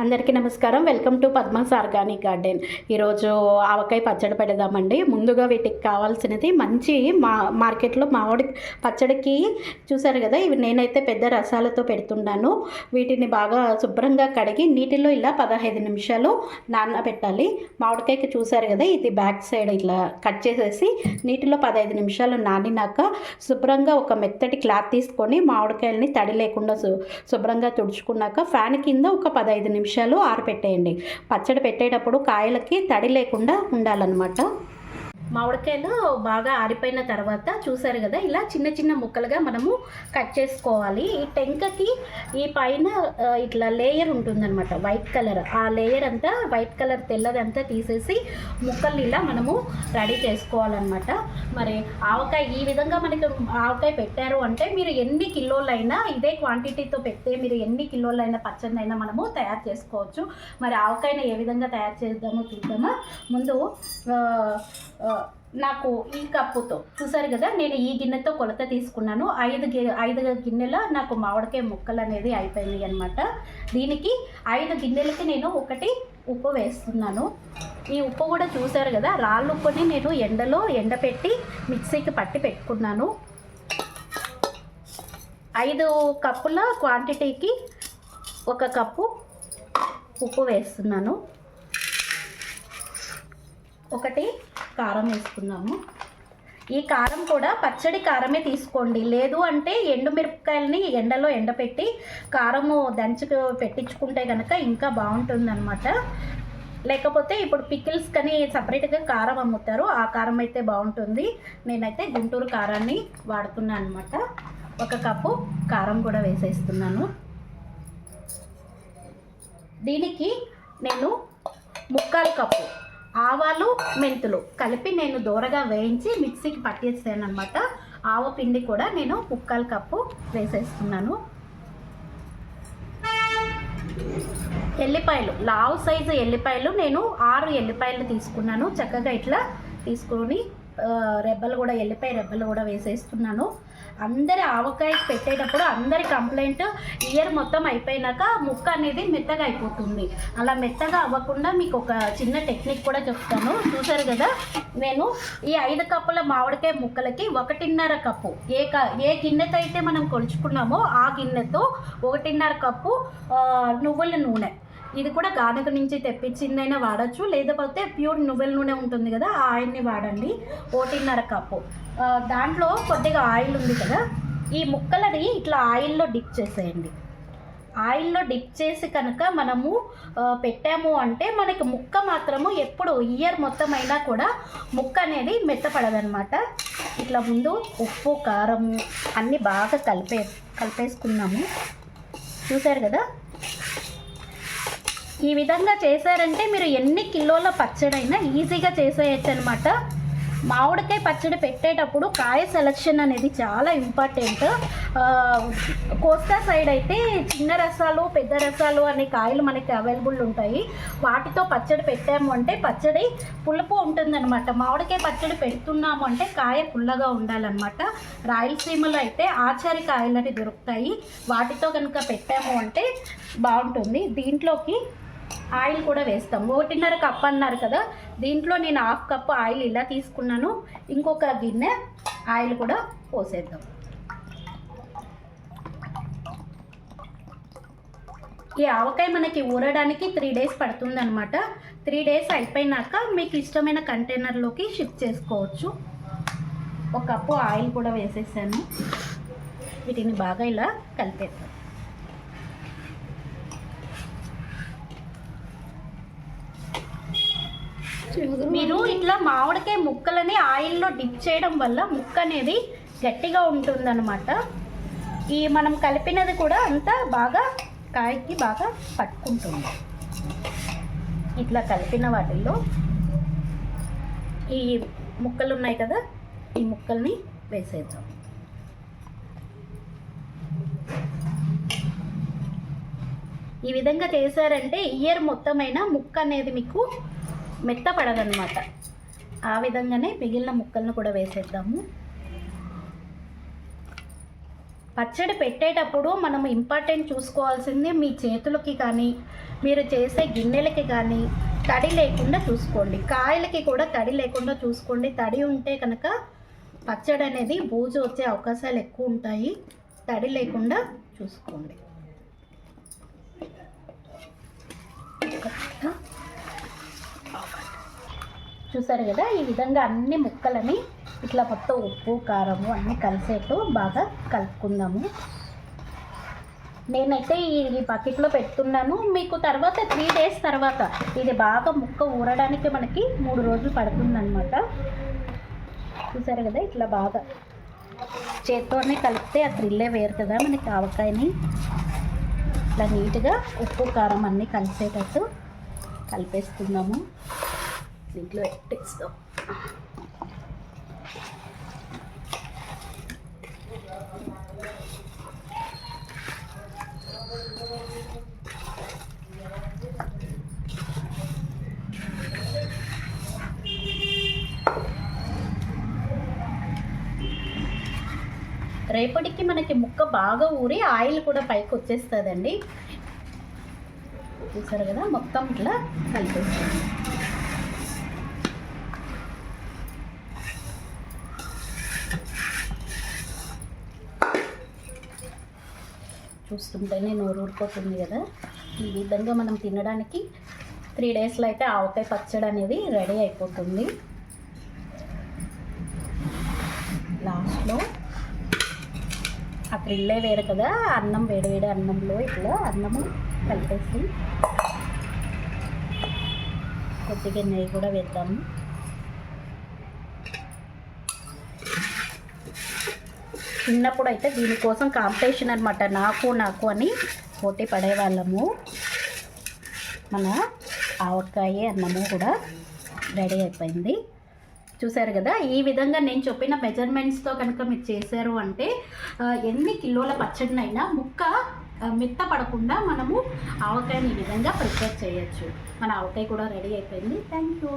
అందరికీ నమస్కారం. Welcome to Padma's organic garden. ఈరోజు ఆవకాయ పచ్చడి పెడదామండి. ముందుగా వీటికి కావాల్సినది మంచి మా మార్కెట్లో మామిడి పచ్చడికి చూసారు కదా ఇవి నేనైతే పెద్ద రసాలతో పెడుతున్నాను. వీటిని బాగా శుభ్రంగా కడిగి నీటిలో ఇలా పదహైదు నిమిషాలు నానబెట్టాలి. మామిడికాయకి చూసారు కదా ఇది బ్యాక్ సైడ్ ఇట్లా కట్ చేసేసి నీటిలో పదహైదు నిమిషాలు నానినాక శుభ్రంగా ఒక మెత్తటి క్లాత్ తీసుకొని మామిడికాయలని తడి లేకుండా శుభ్రంగా తుడుచుకున్నాక ఫ్యాన్ కింద ఒక పదహైదు నిమిషాలు ఆరపెట్టేయండి. పచ్చడి పెట్టేటప్పుడు కాయలకి తడి లేకుండా ఉండాలన్నమాట. మామిడికాయలు బాగా ఆరిపోయిన తర్వాత చూసారు కదా ఇలా చిన్న చిన్న ముక్కలుగా మనము కట్ చేసుకోవాలి. ఈ టెంకకి ఈ పైన ఇట్లా లేయర్ ఉంటుందన్నమాట వైట్ కలర్. ఆ లేయర్ అంతా వైట్ కలర్ తెల్లదంతా తీసేసి ముక్కల్ని ఇలా మనము రెడీ చేసుకోవాలన్నమాట. మరి ఆవకాయ ఈ విధంగా మనకి ఆవకాయ పెట్టారు అంటే మీరు ఎన్ని కిలోలైనా ఇదే క్వాంటిటీతో పెడితే మీరు ఎన్ని కిలోలైనా పచ్చడినైనా మనము తయారు చేసుకోవచ్చు. మరి ఆవకాయని ఏ విధంగా తయారు చేద్దామో చూద్దామా? ముందు నాకు ఈ కప్పుతో చూసారు కదా నేను ఈ గిన్నెతో కొలత తీసుకున్నాను. ఐదు గి ఐదు గిన్నెల నాకు మామిడికాయ ముక్కలు అనేది అయిపోయింది అనమాట దీనికి ఐదు గిన్నెలకి నేను ఒకటి ఉప్పు వేస్తున్నాను. ఈ ఉప్పు కూడా చూసారు కదా రాళ్ళు ఉప్పుని నేను ఎండలో ఎండపెట్టి మిక్సీకి పట్టి పెట్టుకున్నాను. ఐదు కప్పుల క్వాంటిటీకి ఒక కప్పు ఉప్పు వేస్తున్నాను. ఒకటి కారం వేసుకున్నాము ఈ కారం కూడా పచ్చడి కారమే తీసుకోండి. లేదు అంటే ఎండుమిరపకాయలని ఎండలో ఎండపెట్టి కారము దంచుకు పెట్టించుకుంటే కనుక ఇంకా బాగుంటుందన్నమాట. లేకపోతే ఇప్పుడు పికిల్స్ కని సపరేట్గా కారం అమ్ముతారు. ఆ కారం అయితే బాగుంటుంది. నేనైతే గుంటూరు కారాన్ని వాడుతున్నాను అనమాట ఒక కప్పు కారం కూడా వేసేస్తున్నాను. దీనికి నేను ముక్కాలు కప్పు ఆవాలు మెంతులు కలిపి నేను దూరగా వేయించి మిక్సీకి పట్టేసాను అనమాట ఆవ పిండి కూడా నేను ముక్కాలు కప్పు వేసేస్తున్నాను. ఎల్లిపాయలు లావు సైజు ఎల్లిపాయలు నేను ఆరు ఎల్లిపాయలు తీసుకున్నాను. చక్కగా ఇట్లా తీసుకొని రెబ్బలు కూడా ఎల్లిపాయ రెబ్బలు కూడా వేసేస్తున్నాను. అందరి ఆవకాయ పెట్టేటప్పుడు అందరి కంప్లైంట్ ఇయర్ మొత్తం అయిపోయినాక ముక్క అనేది మెత్తగా అయిపోతుంది. అలా మెత్తగా అవ్వకుండా మీకు ఒక చిన్న టెక్నిక్ కూడా చెప్తాను. చూసారు కదా? నేను ఈ ఐదు కప్పుల మామిడికాయ ముక్కలకి ఒకటిన్నర కప్పు ఏ క ఏ గిన్నెతో అయితే మనం కొలుచుకున్నామో ఆ గిన్నెతో ఒకటిన్నర కప్పు నువ్వుల నూనె. ఇది కూడా గానక నుంచి తెప్పించిందైనా వాడచ్చు లేకపోతే ప్యూర్ నువ్వుల నూనె ఉంటుంది కదా ఆ ఆయిల్ని వాడండి. ఒకటిన్నర కప్పు. దాంట్లో కొద్దిగా ఆయిల్ ఉంది కదా ఈ ముక్కలని ఇట్లా ఆయిల్లో డిప్ చేసేయండి. ఆయిల్లో డిప్ చేసి కనుక మనము పెట్టాము అంటే మనకి ముక్క మాత్రము ఎప్పుడు ఇయర్ మొత్తం అయినా కూడా ముక్క అనేది మెత్తపడదనమాట ఇట్లా ముందు ఉప్పు కారము అన్నీ బాగా కలిపే కలిపేసుకున్నాము. చూసారు కదా? ఈ విధంగా చేశారంటే మీరు ఎన్ని కిలోల పచ్చడైనా ఈజీగా చేసేయచ్చు అనమాట మామిడికాయ పచ్చడి పెట్టేటప్పుడు కాయ సెలక్షన్ అనేది చాలా ఇంపార్టెంట్. కోస్తా సైడ్ అయితే చిన్న రసాలు పెద్ద రసాలు అనే కాయలు మనకి అవైలబుల్ ఉంటాయి. వాటితో పచ్చడి పెట్టాము అంటే పచ్చడి పులుపు ఉంటుందన్నమాట. మామిడికాయ పచ్చడి పెడుతున్నాము అంటే కాయ పుల్లగా ఉండాలన్నమాట. రాయలసీమలో అయితే ఆచారి కాయలని దొరుకుతాయి. వాటితో కనుక పెట్టాము అంటే బాగుంటుంది. దీంట్లోకి ఆయిల్ కూడా వేస్తాం. ఒకటిన్నర కప్ అన్నారు కదా దీంట్లో నేను హాఫ్ కప్ ఆయిల్ ఇలా తీసుకున్నాను. ఇంకొక గిన్నె ఆయిల్ కూడా పోసేద్దాం. ఈ ఆవకాయ మనకి ఊరడానికి త్రీ డేస్ పడుతుంది అనమాట త్రీ డేస్ అయిపోయినాక మీకు ఇష్టమైన కంటైనర్లోకి షిఫ్ట్ చేసుకోవచ్చు. ఒక కప్పు ఆయిల్ కూడా వేసేసాను. వీటిని బాగా ఇలా కలిపేద్దాం. మీరు ఇట్లా మామిడికాయ ముక్కలని ఆయిల్లో డిప్ చేయడం వల్ల ముక్క అనేది గట్టిగా ఉంటుందన్నమాట. ఈ మనం కలిపినది కూడా అంతా బాగా కాయకి బాగా పట్టుకుంటుంది. ఇట్లా కలిపిన వాటిల్లో ఈ ముక్కలు ఉన్నాయి కదా ఈ ముక్కల్ని వేసేద్దాం. ఈ విధంగా చేశారంటే ఇయర్ మొత్తమైన ముక్క అనేది మీకు మెత్తపడదనమాట ఆ విధంగానే మిగిలిన ముక్కలను కూడా వేసేద్దాము. పచ్చడి పెట్టేటప్పుడు మనం ఇంపార్టెంట్ చూసుకోవాల్సింది మీ చేతులకి కానీ మీరు చేసే గిన్నెలకి కానీ తడి లేకుండా చూసుకోండి. కాయలకి కూడా తడి లేకుండా చూసుకోండి. తడి ఉంటే కనుక పచ్చడి అనేది బూజు వచ్చే అవకాశాలు ఎక్కువ ఉంటాయి. తడి లేకుండా చూసుకోండి. చూసారు కదా? ఈ విధంగా అన్ని ముక్కలని ఇట్లా మొత్తం ఉప్పు కారము అన్నీ కలిసేట్టు బాగా కలుపుకుందాము. నేనైతే ఈ బకెట్లో పెడుతున్నాను మీకు తర్వాత త్రీ డేస్ తర్వాత ఇది బాగా ముక్క ఊరడానికి మనకి మూడు రోజులు పడుతుందన్నమాట. చూసారు కదా? ఇట్లా బాగా చేత్తోనే కలిపితే ఆ త్రిల్లే వేరు కదా మనకి ఆవకాయని. ఇట్లా నీట్గా ఉప్పు కారం అన్నీ కలిసేటట్టు కలిపేసుకుందాము. దీంట్లో ఎట్టేస్తాం రేపటికి మనకి ముక్క బాగా ఊరి ఆయిల్ కూడా పైకి వచ్చేస్తుందండి. చూసారు కదా? మొత్తం ఇట్లా కలిపేస్తుంది చూస్తుంటేనే నోరు ఊరిపోతుంది కదా. ఈ విధంగా మనం తినడానికి త్రీ డేస్లో అయితే ఆవకాయ పచ్చడి అనేది రెడీ అయిపోతుంది. లాస్ట్లో ఆ త్రిల్లే వేరు కదా అన్నం వేడివేడి అన్నంలో ఇట్లా అన్నము కలిపేసి కొద్దిగా నెయ్యి కూడా వేద్దాము. చిన్నప్పుడు అయితే దీనికోసం కాంపిటీషన్ అనమాట నాకు నాకు అని పోటీ పడేవాళ్ళము. మన ఆవకాయ అన్నము కూడా రెడీ అయిపోయింది. చూసారు కదా ఈ విధంగా నేను చెప్పిన మెజర్మెంట్స్తో కనుక మీరు చేశారు అంటే ఎన్ని కిలోల పచ్చడినైనా ముక్క ఆ, మెత్తపడకుండా మనము ఆవకాయని ఈ విధంగా ప్రిపేర్ చేయొచ్చు. మన ఆవకాయ కూడా రెడీ అయిపోయింది. Thank you.